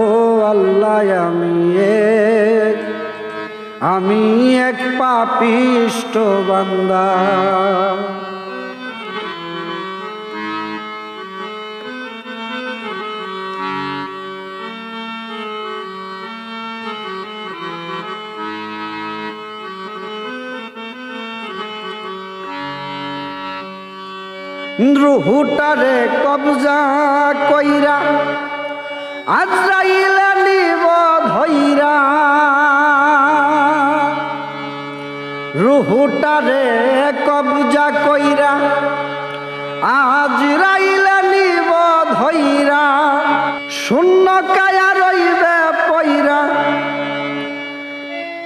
ও আল্লাহ আমি এক আমি এক পাপিষ্ট বান্দা। রুহুটারে কবজা কইরা আজরাইলা নিব ধইরা রুহুটারে কবজা কইরা, আজরাইলা নিব ধইরা শূন্য কায়া রইবে পইরা,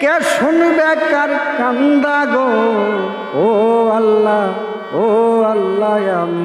কে শুনবে কার কান্দা গো? ও আল্লাহ ও আল্লাহ, আমি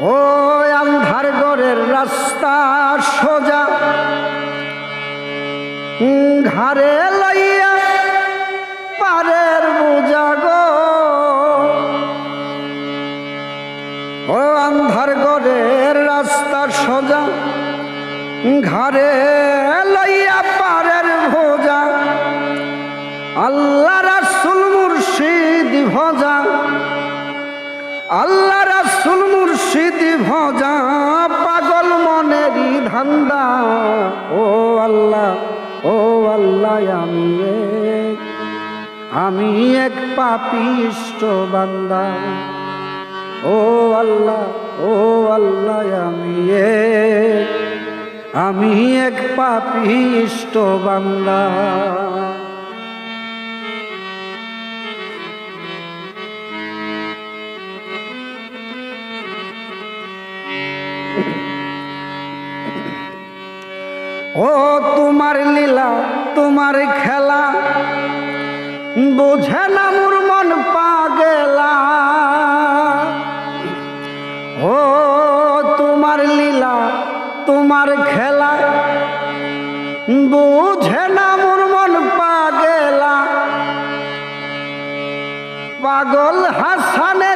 ও আন্ধার গড়ের রাস্তা সোজা। ঘাড়ে লইয়া পারের বোঝা গো। ও আন্ধার গড়ের রাস্তা সোজা, ঘাড়ে লইয়া পারের ভোজা আল্লাহ রাসুল মুর্শিদ ভজা। আল্লাহ রাসুল মুর্শিদি ভজা পাগল মনেরই ধান্দা। ও আল্লাহ ও আল্লাহ, আমি এক আমি এক পাপিষ্ট বান্দা। ও আল্লাহ ও আল্লাহ, আমি এক আমি এক পাপিষ্ট বান্দা। ও তোমার লীলা, তোমার খেলা। বোঝে না মোর মন পাগেলা। ও তোমার লীলা, তোমার খেলা। বোঝে না মোর মন পাগেলা। পাগল হাসানের